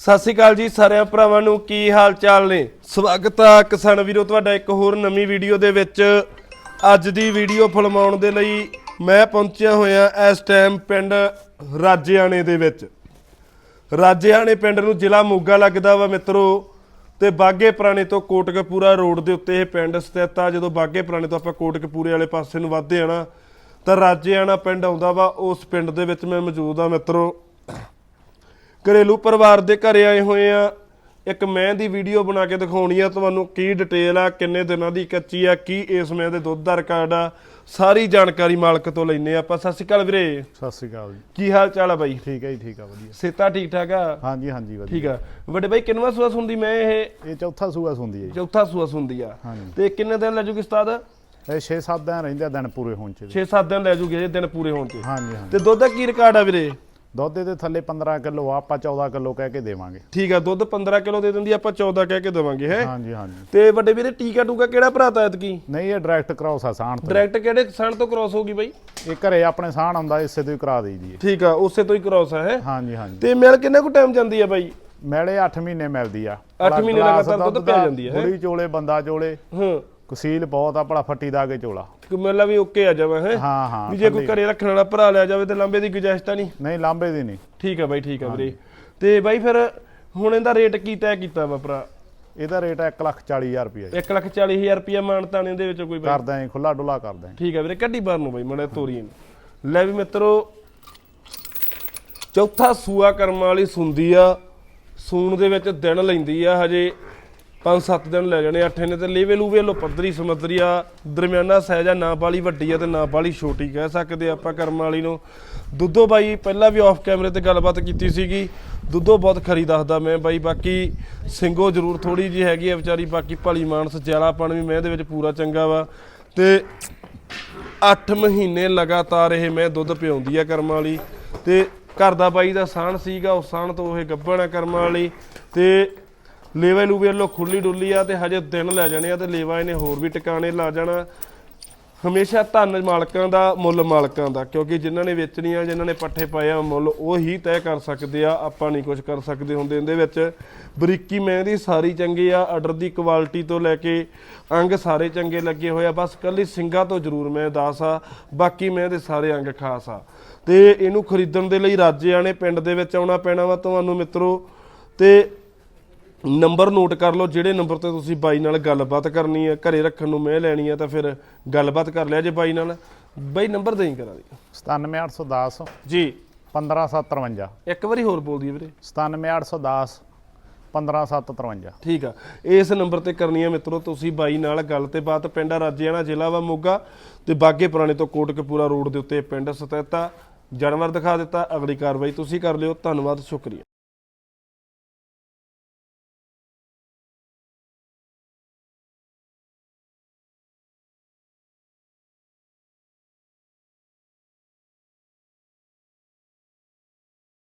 ਸਤਿ ਸ਼੍ਰੀ ਅਕਾਲ ਜੀ ਸਾਰਿਆਂ ਭਰਾਵਾਂ ਨੂੰ, ਕੀ ਹਾਲ ਚਾਲ ਨੇ? ਸਵਾਗਤ ਆ ਕਿਸਾਨ ਵੀਰੋ, ਤੁਹਾਡਾ ਇੱਕ ਹੋਰ ਨਵੀਂ ਵੀਡੀਓ ਦੇ ਵਿੱਚ। ਅੱਜ ਦੀ ਵੀਡੀਓ ਫਿਲਮਾਉਣ ਦੇ ਲਈ ਮੈਂ ਪਹੁੰਚਿਆ ਹੋਇਆ ਇਸ ਟਾਈਮ ਪਿੰਡ ਰਾਜਿਆਣੇ ਦੇ ਵਿੱਚ। ਰਾਜਿਆਣੇ ਪਿੰਡ ਨੂੰ ਜ਼ਿਲ੍ਹਾ ਮੋਗਾ ਲੱਗਦਾ ਵਾ ਮਿੱਤਰੋ, ਤੇ ਬਾਗੇ ਪੁਰਾਣੇ ਤੋਂ ਕੋਟਕਪੂਰਾ ਰੋਡ ਦੇ ਉੱਤੇ ਇਹ ਪਿੰਡ ਸਥਿਤ ਆ। ਜਦੋਂ ਬਾਗੇ ਪੁਰਾਣੇ ਤੋਂ ਆਪਾਂ ਕੋਟਕਪੂਰੇ ਵਾਲੇ ਪਾਸੇ ਨੂੰ ਵੱਧਦੇ ਆ ਨਾ, ਤਾਂ ਰਾਜਿਆਣਾ ਪਿੰਡ ਆਉਂਦਾ ਵਾ, ਉਸ ਪਿੰਡ ਦੇ ਵਿੱਚ ਮੈਂ ਮੌਜੂਦ ਆ ਮਿੱਤਰੋ। ਘਰੇਲੂ ਪਰਿਵਾਰ ਦੇ ਘਰੇ ਆਏ ਹੋਏ ਆ। ਇੱਕ ਮੈਂ ਦੀ ਵੀਡੀਓ ਬਣਾ ਕੇ ਦਿਖਾਉਣੀ ਆ। ਤੁਹਾਨੂੰ ਕੀ ਡਿਟੇਲ ਆ ਕਿੰਨੇ ਦਿਨਾਂ ਦੀ ਕੱਚੀ ਆ ਕੀ ਇਸ ਮੈਂ ਦੇ ਦੁੱਧ ਦਾ ਰਿਕਾਰਡ ਆ। ਸਾਰੀ ਜਾਣਕਾਰੀ ਮਾਲਕ ਤੋਂ ਲੈਨੇ ਆ ਆਪਾਂ। ਸਤਿ ਸ਼੍ਰੀ ਅਕਾਲ ਵੀਰੇ। ਸਤਿ ਸ੍ਰੀ ਅਕਾਲ ਜੀ। ਕੀ ਹਾਲ ਚਾਲ ਆ ਬਾਈ? ਠੀਕ ਹੈ ਜੀ ਠੀਕ ਆ ਵਧੀਆ। ਸੇਤਾ ਠੀਕ ਠਾਕ ਆ? ਹਾਂਜੀ ਹਾਂਜੀ ਵਧੀਆ। ਠੀਕ ਆ। ਵੱਡੇ ਬਾਈ ਕਿੰਨਵਾ ਸੂਆ ਸੁੰਦੀ ਮੈਂ ਇਹ? ਇਹ ਚੌਥਾ ਸੂਆ ਸੁੰਦੀ ਹੈ ਜੀ। ਚੌਥਾ ਸੂਆ ਸੁੰਦੀ ਆ। ਤੇ ਕਿੰਨੇ ਦਿਨ ਲੈ ਜੂਗੀ ਉਸਤਾਦ? ਇਹ 6-7 ਦਿਨ ਰਹਿੰਦੇ ਆ ਦਿਨ ਪੂਰੇ ਹੋਣ ਚ। ਜੀ। 6-7 ਦਿਨ ਲੈ ਜੂਗੀ ਇਹ ਦਿਨ ਪੂਰੇ ਹੋਣ ਤੇ ਹਾਂਜੀ ਹਾਂਜੀ। ਤੇ ਦੁੱਧ ਦਾ ਕੀ ਰਿਕਾਰਡ ਆ ਵੀਰੇ? ਦੁੱਧ ਦੇ ਥੱਲੇ 15 ਕਿਲੋ ਆ ਆਪਾਂ 14 ਕਿਲੋ ਕਹਿ ਕੇ ਦੇਵਾਂਗੇ। ਠੀਕ ਆ ਦੁੱਧ 15 ਕਿਲੋ ਦੇ ਦਿੰਦੀ ਆਪਾਂ 14 ਕਹਿ ਕੇ ਦੇਵਾਂਗੇ ਹੈ? ਹਾਂਜੀ ਹਾਂਜੀ। ਤੇ ਵੱਡੇ ਵੀਰੇ ਟੀਕਾ ਟੂਕਾ ਕਿਹੜਾ ਭਰਾਤਾ ਐਤਕੀ? ਨਹੀਂ ਇਹ ਡਾਇਰੈਕਟ ਕਰਾਉ ਸਾਣ ਤੋਂ। ਡਾਇਰੈਕਟ ਕਿਹੜੇ ਸਣ ਤੋਂ ਕ੍ਰਾਸ ਹੋਗੀ ਬਾਈ? ਇਹ ਘਰੇ ਆਪਣੇ ਸਾਣ ਆਉਂਦਾ ਇਸੇ ਤੋਂ ਹੀ ਕਰਾ ਦੇਈਦੀ ਹੈ ਠੀਕ ਆ ਉਸੇ ਤੋਂ ਹੀ ਕ੍ਰਾਸ ਆ ਹੈ? ਹਾਂਜੀ ਹਾਂਜੀ। ਤੇ ਮਿਲ ਕਿੰਨਾ ਕੁ ਟਾਈਮ ਜਾਂਦੀ ਆ ਬਾਈ? ਮੈਲੇ 8 ਮਹੀਨੇ ਮਿਲਦੀ ਆ। ਅੱਠ ਮਹੀਨੇ ਗਲਾਸ ਲਗਾਤਾਰ ਦੁੱਧ ਪੈ ਜਾਂਦੀ ਹੈ? ਥੋੜੀ ਚੋਲੇ ਬੰਦਾ ਚੋਲੇ। ਹਾਂ। ਕਸੀਲ ਬਹੁਤ ਆ ਭਲਾ ਫੱਟੀ ਦਾ ਕੇ ਚੋਲਾ। ਮੇਲਾ ਵੀ ਓਕੇ ਆ ਜਾਵਾ ਹੈ? ਹਾਂ ਹਾਂ ਵੀ ਜੇ ਕੋਈ ਘਰੇ ਰੱਖਣ ਵਾਲਾ ਭਰਾ ਲਿਆ ਜਾਵੇ ਤੇ ਲਾਂਬੇ ਦੀ ਗੁੰਜਾਇਸ਼ ਤਾਂ ਨਹੀਂ? ਨਹੀਂ ਲਾਂਬੇ ਦੀ ਨਹੀਂ। ਠੀਕ ਆ ਬਾਈ ਠੀਕ ਆ ਵੀਰੇ। ਤੇ ਬਾਈ ਫਿਰ ਹੁਣ ਇਹਦਾ ਰੇਟ ਕੀ ਤੈਅ ਕੀਤਾ ਵਾ ਭਰਾ? ਇਹਦਾ ਰੇਟ 1 ਲੱਖ 40 ਹਜ਼ਾਰ ਰੁਪਏ 1 ਲੱਖ 40 ਹਜ਼ਾਰ ਰੁਪਇਆ ਮਾਨਤਾਨੇ ਦੇ ਵਿੱਚ ਕੋਈ ਬਾਈ। ਕਰਦਾ ਜੀ ਖੁੱਲਾ ਡੁੱਲਾ ਕਰਦਾ ਠੀਕ ਆ ਵੀਰੇ ਕੱਢੀ ਬਾਹਰ ਨੂੰ ਬਾਈ ਮੜੇ ਤੋਰੀ ਨੂੰ ਲੈ ਵੀ ਮਿੱਤਰੋ ਚੌਥਾ ਸੂਆ ਕਰਮ ਵਾਲੀ ਸੁੰਦੀ ਆ ਸੂਣ ਦੇ ਵਿੱਚ ਦਿਨ ਲੈਂਦੀ ਆ ਹਜੇ। 5-7 ਦਿਨ ਲੈ ਜਾਣੇ ਅੱਠੇ ਨੇ ਤੇ ਲੇਵੇ ਲੂਵੇ ਲੋ ਪੱਧਰੀ ਸਮੁੰਦਰੀ ਆ। ਦਰਮਿਆਨਾ ਸਾਈਜ਼ ਆ, ਨਾ ਬਾਲੀ ਵੱਡੀ ਆ ਤੇ ਨਾ ਬਾਲੀ ਛੋਟੀ ਕਹਿ ਸਕਦੇ ਆਪਾਂ ਕਰਮ ਵਾਲੀ ਨੂੰ। ਦੁੱਧੋ ਬਾਈ, ਪਹਿਲਾਂ ਵੀ ਆਫ ਕੈਮਰੇ ਤੇ ਗੱਲਬਾਤ ਕੀਤੀ ਸੀਗੀ। ਦੁੱਧੋ ਬਹੁਤ ਖਰੀ ਦੱਸਦਾ ਮੈਂ ਬਾਈ, ਬਾਕੀ ਸਿੰਗੋ ਜ਼ਰੂਰ ਥੋੜੀ ਜੀ ਹੈਗੀ ਆ ਵਿਚਾਰੀ, ਬਾਕੀ ਭਲੀ ਮਾਨਸ ਜਾਲਾਪਣ ਵੀ ਮੈਂ ਇਹਦੇ ਵਿੱਚ ਪੂਰਾ ਚੰਗਾ ਵਾ। ਤੇ 8 ਮਹੀਨੇ ਲਗਾਤਾਰ ਇਹ ਮੈਂ ਦੁੱਧ ਪਿਆਉਂਦੀ ਆ ਕਰਮ ਵਾਲੀ। ਤੇ ਘਰ ਦਾ ਬਾਈ ਦਾ ਸਾਣ ਸੀਗਾ ਉਸ ਸਾਣ ਤੋਂ ਇਹ ਗੱਭਣ ਆ ਕਰਮ ਵਾਲੀ। ਤੇ ਲੇਵਾ ਨੂੰ ਵੇਖ ਲੋ ਖੁੱਲੀ ਡੁੱਲੀ ਆ ਤੇ ਹਜੇ ਦਿਨ ਲੈ ਜਾਣੇ ਆ ਤੇ ਲੇਵਾ ਇਹਨੇ ਹੋਰ ਵੀ ਟਿਕਾਣੇ ਲਾ ਜਾਣਾ। ਹਮੇਸ਼ਾ ਧਨ ਮਾਲਕਾਂ ਦਾ, ਮੁੱਲ ਮਾਲਕਾਂ ਦਾ, ਕਿਉਂਕਿ ਜਿਨ੍ਹਾਂ ਨੇ ਵੇਚਣੀ ਆ, ਜਿਨ੍ਹਾਂ ਨੇ ਪੱਠੇ ਪਾਏ ਆ, ਮੁੱਲ ਉਹ ਹੀ ਤੈਅ ਕਰ ਸਕਦੇ ਆ, ਆਪਾਂ ਨਹੀਂ ਕੁਝ ਕਰ ਸਕਦੇ ਹੁੰਦੇ ਇਹਦੇ ਵਿੱਚ। ਬਰੀਕੀ ਮਹਿੰਦੀ ਸਾਰੀ ਚੰਗੀ ਆ ਆਰਡਰ ਦੀ ਕੁਆਲਿਟੀ ਤੋਂ ਲੈ ਕੇ ਅੰਗ ਸਾਰੇ ਚੰਗੇ ਲੱਗੇ ਹੋਏ ਆ, ਬਸ ਕੱਲੀ ਸਿੰਘਾਂ ਤੋਂ ਜ਼ਰੂਰ ਮੈਂ ਦਾਸ ਆ, ਬਾਕੀ ਮੈਂ ਦੇ ਸਾਰੇ ਅੰਗ ਖਾਸ ਆ। ਤੇ ਇਹਨੂੰ ਖਰੀਦਣ ਦੇ ਲਈ ਰਾਜੇ ਆਣੇ ਪਿੰਡ ਦੇ ਵਿੱਚ ਆਉਣਾ ਪੈਣਾ ਵਾ ਤੁਹਾਨੂੰ ਮਿੱਤਰੋ, ਤੇ ਨੰਬਰ ਨੋਟ ਕਰ ਲਓ ਜਿਹੜੇ ਨੰਬਰ ਤੇ ਤੁਸੀਂ ਬਾਈ ਨਾਲ ਗੱਲਬਾਤ ਕਰਨੀ ਹੈ ਘਰੇ ਰੱਖਣ ਨੂੰ ਮੈਂ ਲੈਣੀ ਹੈ ਤਾਂ ਫਿਰ ਗੱਲਬਾਤ ਕਰ ਲਿਆ ਜੇ ਬਾਈ ਨਾਲ। ਬਾਈ ਨੰਬਰ ਦੇਈ ਕਰਾ ਦੀ। 97810 ਜੀ। 15753 ਇੱਕ ਵਾਰੀ ਹੋਰ ਬੋਲ ਦਈਏ ਵੀਰੇ। 97810 15753 ਠੀਕ ਆ। ਇਸ ਨੰਬਰ ਤੇ ਕਰਨੀ ਹੈ ਮਿੱਤਰੋ ਤੁਸੀਂ ਬਾਈ ਨਾਲ ਗੱਲ ਤੇ ਬਾਤ ਪਿੰਡ ਰਾਜਿਆਣਾ ਜ਼ਿਲ੍ਹਾ ਵਾ ਮੋਗਾ ਤੇ ਬਾਗੇ ਪੁਰਾਣੇ ਤੋਂ ਕੋਟਕਪੂਰਾ ਰੋਡ ਦੇ ਉੱਤੇ ਪਿੰਡ ਸਥਿਤ ਆ ਜਾਨਵਰ ਦਿਖਾ ਦਿੱਤਾ ਅਗਲੀ ਕਾਰਵਾਈ ਤੁਸੀਂ ਕਰ ਲਿਓ। ਧੰਨਵਾਦ ਸ਼ੁਕਰੀਆ।